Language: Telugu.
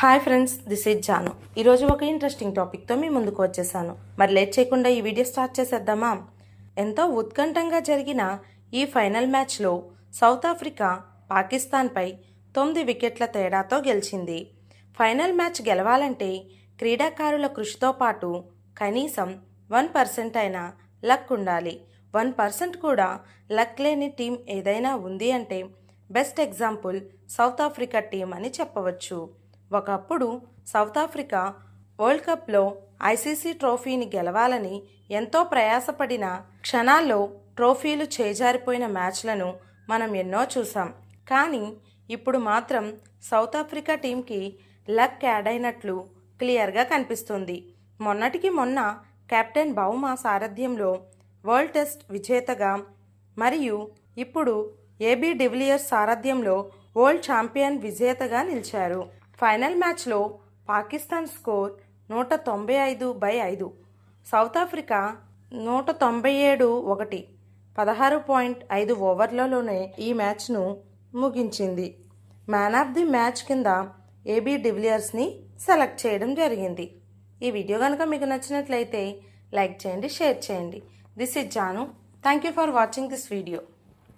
Hi friends this is Janu. ఈరోజు ఒక ఇంట్రెస్టింగ్ టాపిక్తో మీ ముందుకు వచ్చేసాను. మరి లేట్ చేయకుండా ఈ వీడియో స్టార్ట్ చేసేద్దామా? ఎంతో ఉత్కంఠంగా జరిగిన ఈ ఫైనల్ మ్యాచ్లో సౌత్ ఆఫ్రికా పాకిస్తాన్పై తొమ్మిది వికెట్ల తేడాతో గెలిచింది. ఫైనల్ మ్యాచ్ గెలవాలంటే క్రీడాకారుల కృషితో పాటు కనీసం వన్ పర్సెంట్ అయినా లక్ ఉండాలి. వన్ పర్సెంట్ కూడా లక్ లేని టీం ఏదైనా ఉంది అంటే best example South Africa team అని చెప్పవచ్చు. ఒకప్పుడు సౌత్ ఆఫ్రికా వరల్డ్ కప్లో ఐసీసీ ట్రోఫీని గెలవాలని ఎంతో ప్రయాసపడిన క్షణాల్లో ట్రోఫీలు చేజారిపోయిన మ్యాచ్లను మనం ఎన్నో చూసాం కానీ ఇప్పుడు మాత్రం సౌత్ ఆఫ్రికా టీంకి లక్ యాడ్ అయినట్లు క్లియర్గా కనిపిస్తుంది. మొన్నటికి మొన్న కెప్టెన్ బౌమా సారథ్యంలో వరల్డ్ టెస్ట్ విజేతగా మరియు ఇప్పుడు ఏబీ డివిలియర్స్ సారథ్యంలో వరల్డ్ ఛాంపియన్ విజేతగా నిలిచారు. ఫైనల్ మ్యాచ్లో పాకిస్తాన్ స్కోర్ నూట తొంభై ఐదు బై ఐదు. సౌత్ ఆఫ్రికా నూట తొంభై ఏడు ఒకటి. పదహారు పాయింట్ ఐదు ఓవర్లలోనే ఈ మ్యాచ్ను ముగించింది. మ్యాన్ ఆఫ్ ది మ్యాచ్ కింద ఏబీ డివిలియర్స్ని సెలెక్ట్ చేయడం జరిగింది. ఈ వీడియో కనుక మీకు నచ్చినట్లయితే లైక్ చేయండి షేర్ చేయండి. This is Janu. Thank you for watching this video.